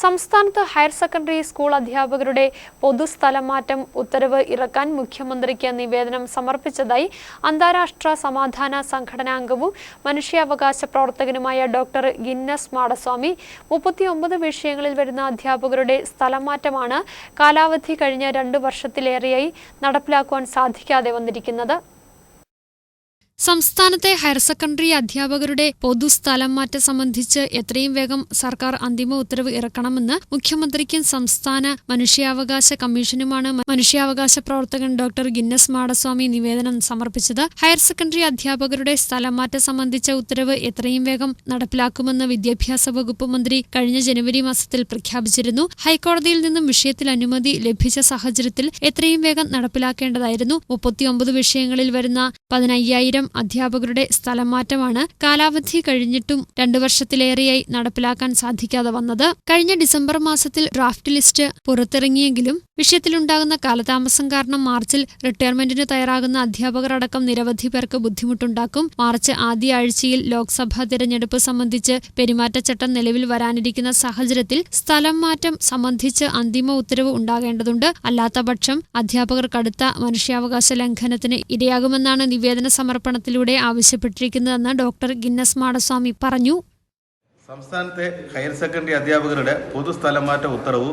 സംസ്ഥാനത്ത് higher secondary school അധ്യാപകരുടെ പൊതുസ്ഥലമാറ്റം ഉത്തരവ് ഇറക്കാൻ മുഖ്യമന്ത്രിക്ക് നിവേദനം സമർപ്പിച്ചതായി അന്താരാഷ്ട്ര സമാധാന സംഘടനാംഗവും മനുഷ്യാവകാശ പ്രവർത്തകനുമായ ഡോക്ടർ ഗിന്നസ് മാടസ്വാമി. മുപ്പത്തിയൊമ്പത് വിഷയങ്ങളിൽ വരുന്ന അധ്യാപകരുടെ സ്ഥലമാറ്റമാണ് കാലാവധി കഴിഞ്ഞ രണ്ടു വർഷത്തിലേറെയായി നടപ്പിലാക്കുവാൻ സാധിക്കാതെ വന്നിരിക്കുന്നത്. സംസ്ഥാനത്തെ ഹയർ സെക്കൻഡറി അധ്യാപകരുടെ പൊതുസ്ഥലം മാറ്റം സംബന്ധിച്ച് എത്രയും വേഗം സർക്കാർ അന്തിമ ഉത്തരവ് ഇറക്കണമെന്ന് മുഖ്യമന്ത്രിക്കും സംസ്ഥാന മനുഷ്യാവകാശ കമ്മീഷനുമാണ് മനുഷ്യാവകാശ പ്രവർത്തകൻ ഡോക്ടർ ഗിന്നസ് മാടസ്വാമി നിവേദനം സമർപ്പിച്ചത്. ഹയർ സെക്കൻഡറി അധ്യാപകരുടെ സ്ഥലം മാറ്റം സംബന്ധിച്ച ഉത്തരവ് എത്രയും വേഗം നടപ്പിലാക്കുമെന്ന് വിദ്യാഭ്യാസ വകുപ്പ് മന്ത്രി കഴിഞ്ഞ ജനുവരി മാസത്തിൽ പ്രഖ്യാപിച്ചിരുന്നു. ഹൈക്കോടതിയിൽ നിന്നും വിഷയത്തിൽ അനുമതി ലഭിച്ച സാഹചര്യത്തിൽ എത്രയും വേഗം നടപ്പിലാക്കേണ്ടതായിരുന്നു. മുപ്പത്തിയൊമ്പത് വിഷയങ്ങളിൽ വരുന്ന പതിനയ്യായിരം അധ്യാപകരുടെ സ്ഥലംമാറ്റമാണ് കാലാവധി കഴിഞ്ഞിട്ടും രണ്ടു വർഷത്തിലേറെയായി നടപ്പിലാക്കാൻ സാധിക്കാതെ വന്നത്. കഴിഞ്ഞ ഡിസംബർ മാസത്തിൽ ഡ്രാഫ്റ്റ് ലിസ്റ്റ് പുറത്തിറങ്ങിയെങ്കിലും വിഷയത്തിലുണ്ടാകുന്ന കാലതാമസം കാരണം മാർച്ചിൽ റിട്ടയർമെന്റിന് തയ്യാറാകുന്ന അധ്യാപകർ അടക്കം നിരവധി പേർക്ക് ബുദ്ധിമുട്ടുണ്ടാക്കും. മാർച്ച് ആദ്യ ആഴ്ചയിൽ ലോക്സഭാ തിരഞ്ഞെടുപ്പ് സംബന്ധിച്ച് പെരുമാറ്റച്ചട്ടം നിലവിൽ വരാനിരിക്കുന്ന സാഹചര്യത്തിൽ സ്ഥലം മാറ്റം സംബന്ധിച്ച് അന്തിമ ഉത്തരവ് ഉണ്ടാകേണ്ടതുണ്ട്. അല്ലാത്തപക്ഷം അധ്യാപകർ കടുത്ത മനുഷ്യാവകാശ ലംഘനത്തിന് ഇരയാകുമെന്നാണ് നിവേദന സമർപ്പണത്തിലൂടെ ആവശ്യപ്പെട്ടിരിക്കുന്നതെന്ന് ഡോക്ടർ ഗിന്നസ് മാടസ്വാമി പറഞ്ഞു. സംസ്ഥാനത്തെ ഹയർ സെക്കൻഡറി അധ്യാപകരുടെ പൊതുസ്ഥലം മാറ്റ ഉത്തരവ്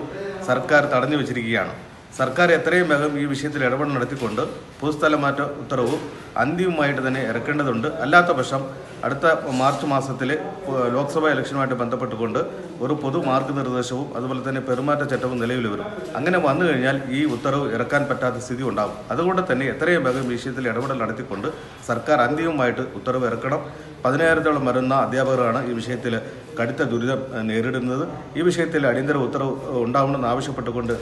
സർക്കാർ തടഞ്ഞു വച്ചിരിക്കുകയാണ്. സർക്കാർ എത്രയും വേഗം ഈ വിഷയത്തിൽ ഇടപെടൽ നടത്തിക്കൊണ്ട് പൊതുസ്ഥലമാറ്റ ഉത്തരവ് അന്തിമമായിട്ട് തന്നെ ഇറക്കേണ്ടതുണ്ട്. അല്ലാത്ത പക്ഷം അടുത്ത മാർച്ച് മാസത്തിൽ ലോക്സഭാ ഇലക്ഷനുമായിട്ട് ബന്ധപ്പെട്ടുകൊണ്ട് ഒരു പൊതു മാർഗനിർദ്ദേശവും അതുപോലെ തന്നെ പെരുമാറ്റച്ചട്ടവും നിലവിൽ വരും. അങ്ങനെ വന്നു കഴിഞ്ഞാൽ ഈ ഉത്തരവ് ഇറക്കാൻ പറ്റാത്ത സ്ഥിതി ഉണ്ടാകും അതുകൊണ്ട് തന്നെ എത്രയും വേഗം വിഷയത്തിൽ ഇടപെടൽ നടത്തിക്കൊണ്ട് സർക്കാർ അന്തിമമായിട്ട് ഉത്തരവ് ഇറക്കണം. പതിനായിരത്തോളം വരുന്ന അധ്യാപകരാണ് ഈ വിഷയത്തിൽ കടുത്ത ദുരിതം നേരിടുന്നത്. ഈ വിഷയത്തിൽ അടിയന്തര ഉത്തരവ് ഉണ്ടാവണമെന്ന് ആവശ്യപ്പെട്ടുകൊണ്ട്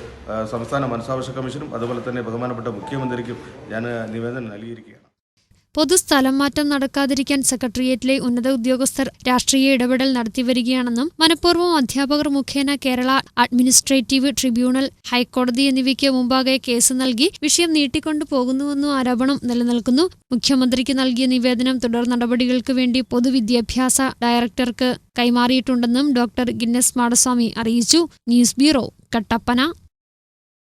സംസ്ഥാന മനുഷ്യാവകാശ കമ്മീഷനും അതുപോലെ തന്നെ ബഹുമാനപ്പെട്ട മുഖ്യമന്ത്രിക്കും ഞാൻ നിവേദനം നൽകിയിരിക്കുകയാണ്. പൊതുസ്ഥലം മാറ്റം നടക്കാതിരിക്കാൻ സെക്രട്ടേറിയറ്റിലെ ഉന്നത ഉദ്യോഗസ്ഥർ രാഷ്ട്രീയ ഇടപെടൽ നടത്തിവരികയാണെന്നും മനഃപൂർവം അധ്യാപകർ മുഖേന കേരള അഡ്മിനിസ്ട്രേറ്റീവ് ട്രിബ്യൂണൽ ഹൈക്കോടതി എന്നിവയ്ക്ക് മുമ്പാകെ കേസ് നൽകി വിഷയം നീട്ടിക്കൊണ്ടു പോകുന്നുവെന്നും ആരോപണം നിലനിൽക്കുന്നു. മുഖ്യമന്ത്രിക്ക് നൽകിയ നിവേദനം തുടർ നടപടികൾക്ക് വേണ്ടി പൊതുവിദ്യാഭ്യാസ ഡയറക്ടർക്ക് കൈമാറിയിട്ടുണ്ടെന്നും ഡോക്ടർ ഗിന്നസ് മാടസ്വാമി അറിയിച്ചു. News bureau Kattappana.